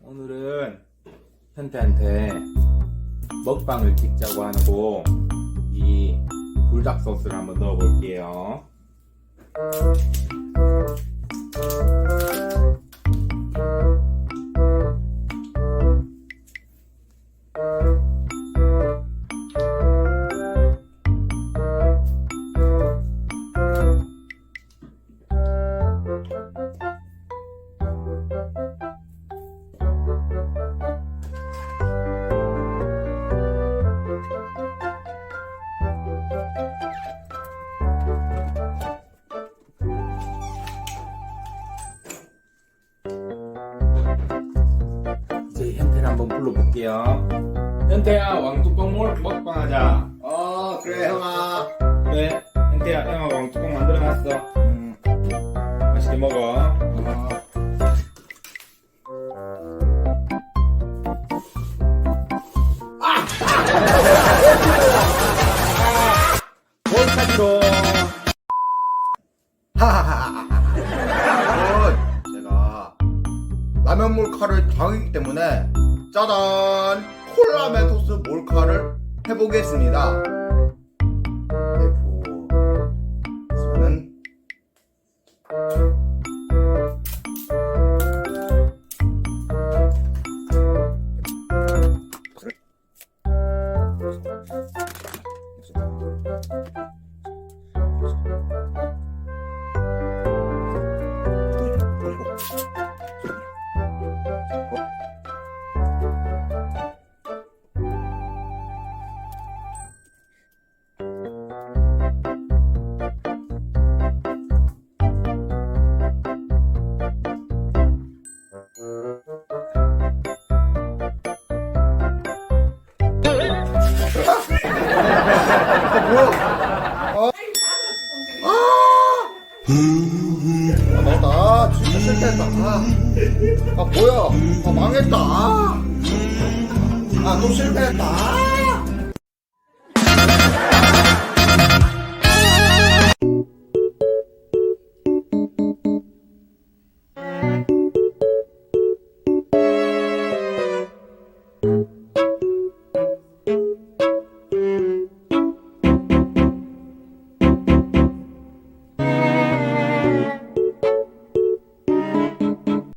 오늘은 현태한테 먹방을 찍자고 하고 이 불닭 소스를 한번 넣어 볼게요. 불러볼게요. 현태야 왕뚜껑 먹- 먹방하자. 어 그래 형아 그래 현태야 형아 왕뚜껑 만들어놨어. 음, 맛있게 먹어. 어. 원타치로 하하하하 제가 라면 몰카를 당했기 때문에 짜잔! 콜라 멘토스 몰카를 해보겠습니다. 그리 고 저는 아 맞다 진짜 실패했다 아, 아 뭐야 아 망했다 아 또 실패했다 아.